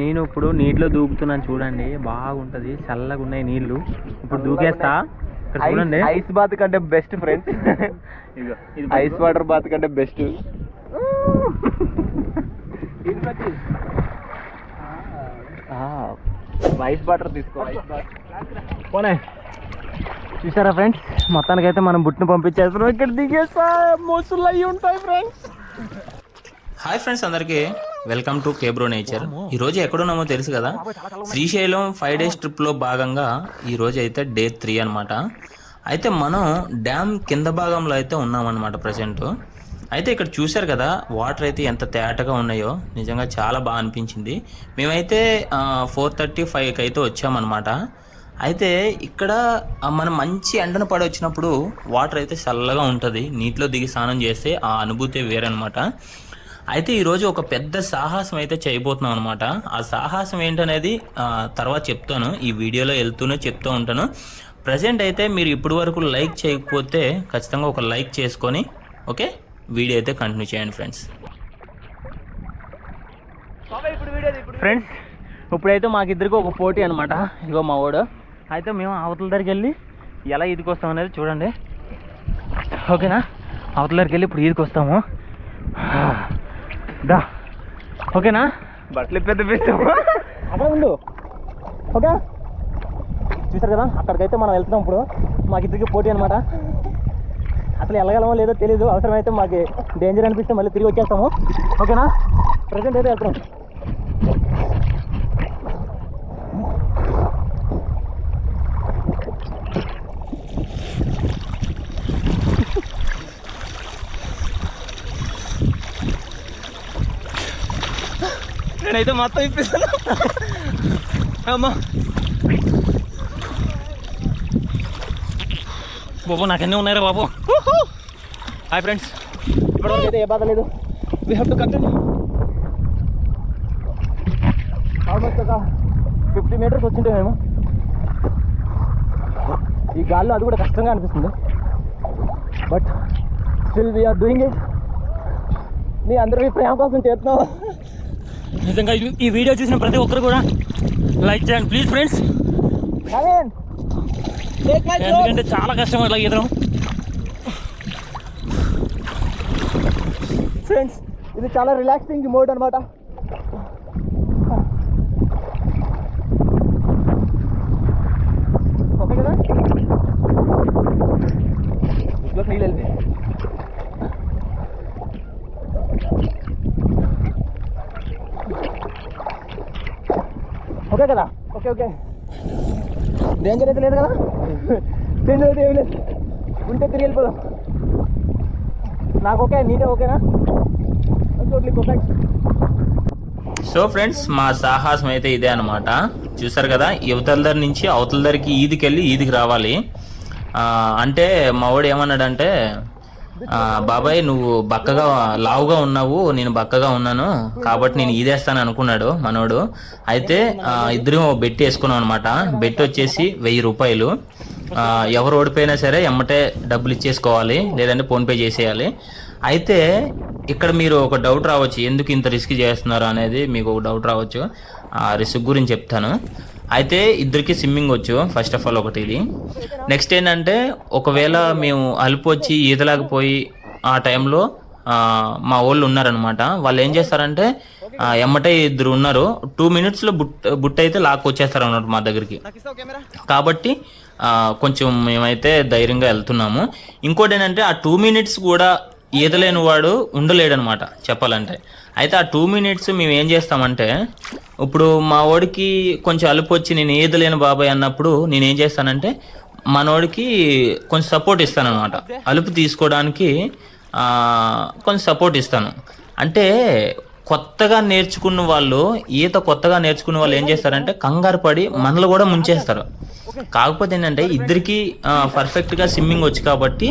నేను ఇప్పుడు నీటిలో దూకుతున్నాను చూడండి. బాగుంటది చల్లగా ఉన్నాయి నీళ్ళు. ఇప్పుడు దూకేస్తా. ఇక్కడ చూడండి. ఐస్ బాత్ కంటే బెస్ట్ ఫ్రెండ్స్. ఇది ఐస్ వాటర్ బాత్ కంటే బెస్ట్. ఐస్ వాటర్ తీసుకో పోనే. చూసారా ఫ్రెండ్స్? మొత్తానికైతే మనం బుట్టిని పంపించేస్తున్నాం. ఇక్కడ దిగేస్తా. మోసులు అయ్యి ఉంటాయి ఫ్రెండ్స్. హాయ్ ఫ్రెండ్స్ అందరికీ. వెల్కమ్ టు కేబ్రో నేచర్ ఈ రోజు ఎక్కడున్నామో తెలుసు కదా. శ్రీశైలం ఫైవ్ డేస్ ట్రిప్లో భాగంగా ఈ రోజు అయితే డే త్రీ అనమాట అయితే మనం డ్యామ్ కింద భాగంలో అయితే ఉన్నామన్నమాట ప్రజెంట్ అయితే ఇక్కడ చూశారు కదా వాటర్ అయితే ఎంత తేటగా ఉన్నాయో. నిజంగా చాలా బాగా అనిపించింది. మేమైతే ఫోర్ థర్టీ ఫైవ్కి అయితే వచ్చామన్నమాట. అయితే ఇక్కడ మనం మంచి ఎండను పడి వచ్చినప్పుడు వాటర్ అయితే చల్లగా ఉంటుంది. నీటిలో దిగి స్నానం చేస్తే ఆ అనుభూతి వేరనమాట అయితే ఈరోజు ఒక పెద్ద సాహసం అయితే చేయబోతున్నాం అనమాట ఆ సాహసం ఏంటనేది తర్వాత చెప్తాను. ఈ వీడియోలో వెళ్తూనే చెప్తూ ఉంటాను. ప్రజెంట్ అయితే మీరు ఇప్పటి వరకు లైక్ చేయకపోతే ఖచ్చితంగా ఒక లైక్ చేసుకొని ఓకే? వీడియో అయితే కంటిన్యూ చేయండి ఫ్రెండ్స్. ఫ్రెండ్స్ ఇప్పుడైతే మాకిద్దరికి ఒక పోటీ అనమాట ఇగో మా వాడు అయితే మేము అవతల దగ్గరికి వెళ్ళి ఎలా ఈదుకొస్తాం అనేది చూడండి. ఓకేనా? అవతల దగ్గరికి వెళ్ళి ఇప్పుడు ఈదుకొస్తాము దా. ఓకేనా? బట్టలు పెద్ద అక్కడ ఉండు ఓకే? చూసారు కదా అక్కడికైతే మనం వెళ్తున్నాం ఇప్పుడు. మాకు ఇద్దరికి పోటీ అనమాట అసలు వెళ్ళగలమో లేదో తెలియదు అవసరమైతే మాకు డేంజర్ అనిపిస్తే మళ్ళీ తిరిగి వచ్చేస్తాము. ఓకేనా? ప్రజెంట్ అయితే వెళ్తున్నాం. నేనైతే మొత్తం ఇప్పిస్తాను అమ్మా. బాబు నాకెన్ని ఉన్నాయరా బాబు. Hi friends. ఇప్పటివరకు అయితే ఏ బాధ లేదు. We have to continue almost ఒక ఫిఫ్టీ మీటర్స్ వచ్చింటే మేము. ఈ గాల్లో అది కూడా కష్టంగా అనిపిస్తుంది. But still we are doing it మీ అందరూ ఈ ప్రేమ కోసం చేస్తున్నాం. నిజంగా ఈ- వీడియో చూసిన ప్రతి ఒక్కరు కూడా లైక్ చేయండి. ప్లీజ్ ఫ్రెండ్స్ ఎందుకంటే చాలా కష్టం ఇలా ఎదురు. ఫ్రెండ్స్ ఇది చాలా రిలాక్సింగ్ మోడ్ అనమాట ఓకే కదా ఇంట్లోకి నీళ్ళు వెళ్తే ఓకే కదా? Okay okay. డేంజర్ అయితే లేదు కదా? డేంజర్ అయితే ఏమి లేదు. ఉంటే తిరిగి వెళ్ళిపోదాం. నాకు ఓకే నీటే ఓకేనా? టోట్లీ పర్ఫెక్ట్ సో ఫ్రెండ్స్ మా సాహసం అయితే ఇదే అనమాట చూసారు కదా యువతల దగ్గర నుంచి అవతల దగ్గరికి ఈదికి వెళ్ళి ఈదికి రావాలి. అంటే మా వాడు ఏమన్నాడంటే బాబాయ్ నువ్వు బక్కగా లావుగా ఉన్నావు నేను బక్కగా ఉన్నాను కాబట్టి నేను ఈదేస్తాను అనుకున్నాడు మనోడు. అయితే ఆ, ఇద్దరం బెట్ వేసుకున్నాం అనమాట బెట్ వచ్చేసి వెయ్యి రూపాయలు. ఎవరు ఓడిపోయినా సరే ఎమ్మటే డబ్బులు ఇచ్చేసుకోవాలి లేదంటే ఫోన్పే చేసేయాలి. అయితే ఇక్కడ మీరు ఒక డౌట్ రావచ్చు ఎందుకు ఇంత రిస్క్ చేస్తున్నారు అనేది మీకు ఒక డౌట్ రావచ్చు. ఆ రిస్క్ గురించి చెప్తాను. అయితే ఇద్దరికి స్విమ్మింగ్ వచ్చు ఫస్ట్ ఆఫ్ ఆల్ ఒకటి ఇది నెక్స్ట్ ఏంటంటే ఒకవేళ మేము అలుపు వచ్చి ఈదలేకపోయి ఆ టైంలో మా వాళ్ళు ఉన్నారనమాట వాళ్ళు ఏం చేస్తారంటే ఎమ్మటే ఇద్దరు ఉన్నారు. టూ మినిట్స్లో బుట్ బుట్ట అయితే లాక్ వచ్చేస్తారు అన్నమాట మా దగ్గరికి. కాబట్టి కొంచెం మేమైతే ధైర్యంగా వెళ్తున్నాము. ఇంకోటి ఏంటంటే ఆ టూ మినిట్స్ కూడా ఈదలేని వాడు ఉండలేడనమాట చెప్పాలంటే. అయితే ఆ టూ మినిట్స్ మేము ఏం చేస్తామంటే ఇప్పుడు మా వాడికి కొంచెం అలుపు వచ్చి నేను ఏదలేను బాబాయ్ అన్నప్పుడు నేను ఏం చేస్తానంటే మనోడికి కొంచెం సపోర్ట్ ఇస్తానమాట అలుపు తీసుకోవడానికి కొంచెం సపోర్ట్ ఇస్తాను. అంటే కొత్తగా నేర్చుకున్న వాళ్ళు ఈత కొత్తగా నేర్చుకున్న వాళ్ళు ఏం చేస్తారంటే కంగారు పడి మనలు కూడా ముంచేస్తారు. కాకపోతే ఏంటంటే ఇద్దరికి పర్ఫెక్ట్గా స్విమ్మింగ్ వచ్చు కాబట్టి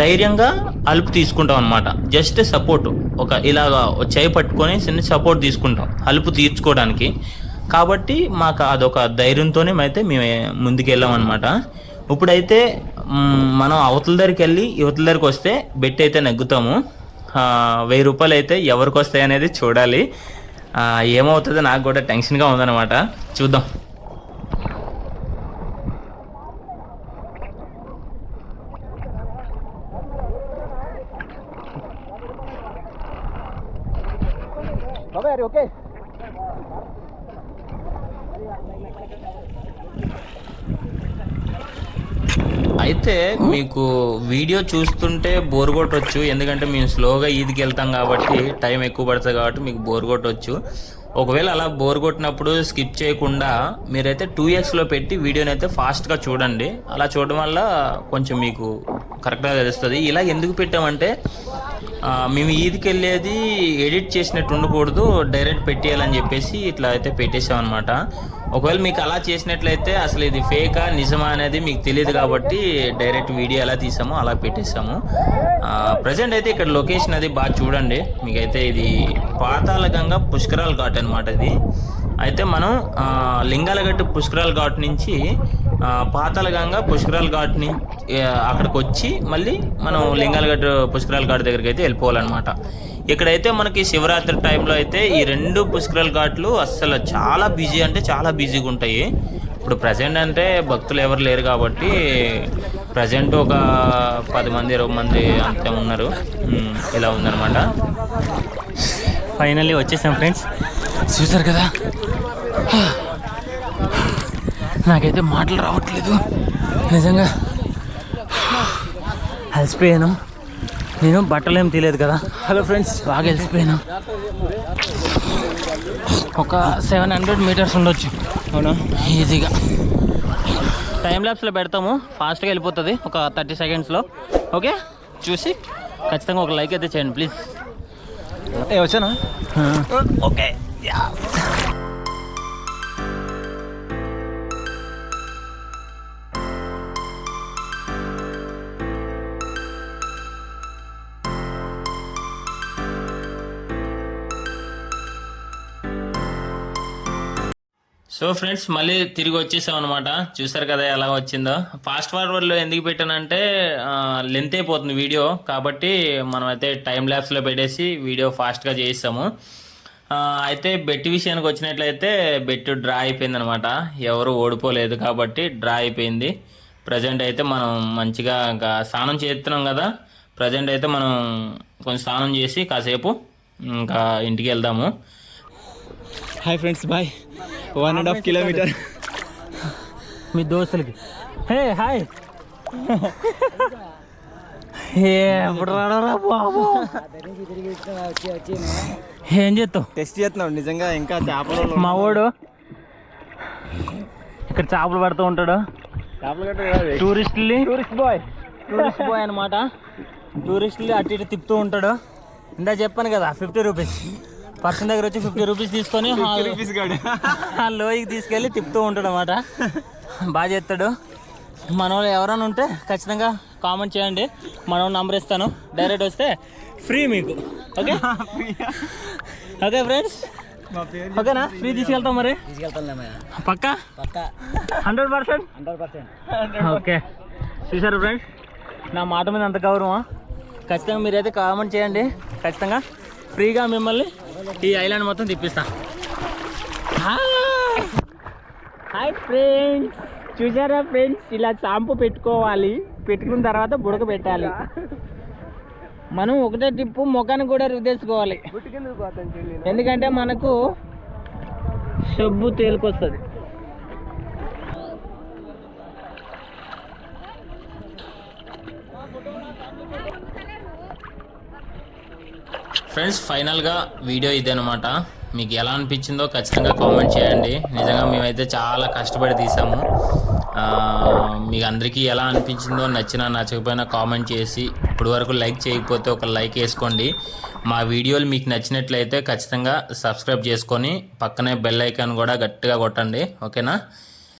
ధైర్యంగా అలుపు తీసుకుంటాం అనమాట జస్ట్ సపోర్ట్. ఒక ఇలాగా చేయి పట్టుకొని చిన్న సపోర్ట్ తీసుకుంటాం అలుపు తీర్చుకోవడానికి. కాబట్టి మాకు అదొక ధైర్యంతోనే అయితే మేము ముందుకు వెళ్ళామన్నమాట ఇప్పుడైతే మనం అవతల దగ్గరికి వెళ్ళి యువతల దగ్గరికి వస్తే బెట్ అయితే నెగ్గుతాము. వెయ్యి రూపాయలు అయితే ఎవరికి వస్తాయి అనేది చూడాలి ఏమవుతుందో నాకు కూడా టెన్షన్గా ఉందన్నమాట. చూద్దాం. ఓకే అయితే మీకు వీడియో చూస్తుంటే బోర్ కొట్టవచ్చు ఎందుకంటే మేము స్లోగా ఈదికి వెళ్తాం కాబట్టి టైం ఎక్కువ పడుతుంది కాబట్టి మీకు బోర్ కొట్టవచ్చు ఒకవేళ అలా బోర్ కొట్టినప్పుడు స్కిప్ చేయకుండా మీరైతే టూ ఇయర్స్లో పెట్టి వీడియోని అయితే ఫాస్ట్గా చూడండి. అలా చూడడం వల్ల కొంచెం మీకు కరెక్ట్గా తెలుస్తుంది. ఇలా ఎందుకు పెట్టామంటే మేము ఈదికి వెళ్ళేది ఎడిట్ చేసినట్టు ఉండకూడదు డైరెక్ట్ పెట్టేయాలని చెప్పేసి ఇట్లా అయితే పెట్టేసామన్నమాట. ఒకవేళ మీకు అలా చేసినట్లయితే అసలు ఇది ఫేకా నిజమా అనేది మీకు తెలియదు కాబట్టి డైరెక్ట్ వీడియో ఎలా తీసామో అలా పెట్టేసాము ప్రజెంట్ అయితే ఇక్కడ లొకేషన్ అది బాగా చూడండి. మీకైతే ఇది పాతాళగంగా పుష్కరాల ఘాట్ అనమాట ఇది. అయితే మనం లింగాలగట్టు పుష్కరాల ఘాట్ నుంచి ఆ, పాతాళగంగా పుష్కరాల ఘాట్ నుంచి అక్కడికి వచ్చి మళ్ళీ మనం లింగాలగట్టు పుష్కరాల ఘాట్ దగ్గరికి అయితే వెళ్ళిపోవాలన్నమాట. ఇక్కడైతే మనకి శివరాత్రి టైంలో అయితే ఈ రెండు పుష్కరాల ఘాట్లు అస్సలు చాలా బిజీ అంటే చాలా బిజీగా ఉంటాయి. ఇప్పుడు ప్రజెంట్ అంటే భక్తులు ఎవరు లేరు కాబట్టి ప్రజెంట్ ఒక పది మంది ఇరవై మంది అంతే ఉన్నారు. ఇలా ఉందన్నమాట. ఫైనల్లీ వచ్చేసాం ఫ్రెండ్స్ చూసారు కదా? నాకైతే మాటలు రావట్లేదు. నిజంగా. అలసిపోయాను. నేను బట్టలు ఏం తీయలేదు కదా. హలో ఫ్రెండ్స్ బాగా అలసిపోయాను. ఒక సెవెన్ హండ్రెడ్ మీటర్స్ ఉండొచ్చు. అవునా? ఈజీగా. టైం ల్యాబ్స్లో పెడతాము. ఫాస్ట్గా వెళ్ళిపోతుంది. ఒక థర్టీ సెకండ్స్లో ఓకే చూసి ఖచ్చితంగా ఒక లైక్ అయితే చేయండి ప్లీజ్ ఏ వచ్చానా? ఓకే. సో ఫ్రెండ్స్ మళ్ళీ తిరిగి వచ్చేసాం అనమాట చూసారు కదా ఎలా వచ్చిందో. ఫాస్ట్ ఫార్వర్డ్లో ఎందుకు పెట్టానంటే లెంత్ అయిపోతుంది వీడియో. కాబట్టి మనం అయితే టైం ల్యాబ్స్లో పెట్టేసి వీడియో ఫాస్ట్గా చేయిస్తాము. అయితే బెట్ విషయానికి వచ్చినట్లయితే బెట్ డ్రా అయిపోయింది అనమాట ఎవరు ఓడిపోలేదు కాబట్టి డ్రా అయిపోయింది. ప్రజెంట్ అయితే మనం మంచిగా ఇంకా స్నానం చేస్తున్నాం కదా. ప్రజెంట్ అయితే మనం కొంచెం స్నానం చేసి కాసేపు ఇంకా ఇంటికి వెళ్దాము. Hi friends bye one and half kilometer me దోస్తులకి. Hey hi. ఏ ఎప్పుడు రాడరా బాబు? ఏం చేస్తావు? టెస్ట్ చేస్తున్నావు నిజంగా ఇంకా చేపలు మా వాడు ఇక్కడ చేపలు పడుతూ ఉంటాడు. టూరిస్టుల్ని టూరిస్ట్ బాయ్. టూరిస్ట్ బాయ్ అనమాట టూరిస్టులు అటు ఇటు తిప్పుతూ ఉంటాడు. ఇందా చెప్పాను కదా ఫిఫ్టీ రూపీస్. పర్సన్ దగ్గర వచ్చి ఫిఫ్టీ రూపీస్ తీసుకొని రూపీస్ గాడు ఆ లోయకి తీసుకెళ్ళి తిప్పుతూ ఉంటాడు అనమాట బాగా చేస్తాడు. మన వాళ్ళు ఎవరైనా ఉంటే ఖచ్చితంగా కామెంట్ చేయండి. మన వాళ్ళ నంబర్ ఇస్తాను. డైరెక్ట్ వస్తే ఫ్రీ మీకు. ఓకే ఓకే ఫ్రెండ్స్ ఓకేనా ఫ్రీ తీసుకెళ్తాం మరి? పక్కా? Hundred percent hundred percent okay చూసారు ఫ్రెండ్స్ నా మాట మీద అంత గౌరవం. ఖచ్చితంగా మీరైతే కామెంట్ చేయండి. ఖచ్చితంగా ఫ్రీగా మిమ్మల్ని ఈ ఐలాండ్ మొత్తం తిప్పిస్తా. Hi friends. చూసారా ఫ్రెండ్స్? ఇలా చాంపు పెట్టుకోవాలి. పెట్టుకున్న తర్వాత బుడక పెట్టాలి. మనం ఒకటే టిప్పు ముఖాన్ని కూడా రుద్దేసుకోవాలి. ఎందుకంటే మనకు సబ్బు తేలికొస్తుంది. ఫ్రెండ్స్ ఫైనల్గా వీడియో ఇదనమాట మీకు ఎలా అనిపించిందో ఖచ్చితంగా కామెంట్ చేయండి. నిజంగా మేమైతే చాలా కష్టపడి తీసాము. మీకు అందరికీ ఎలా అనిపించిందో నచ్చినా నచ్చకపోయినా కామెంట్ చేసి ఇప్పటివరకు లైక్ చేయకపోతే ఒక లైక్ వేసుకోండి. మా వీడియోలు మీకు నచ్చినట్లయితే ఖచ్చితంగా సబ్స్క్రైబ్ చేసుకొని పక్కనే బెల్ ఐకాన్ కూడా గట్టిగా కొట్టండి. ఓకేనా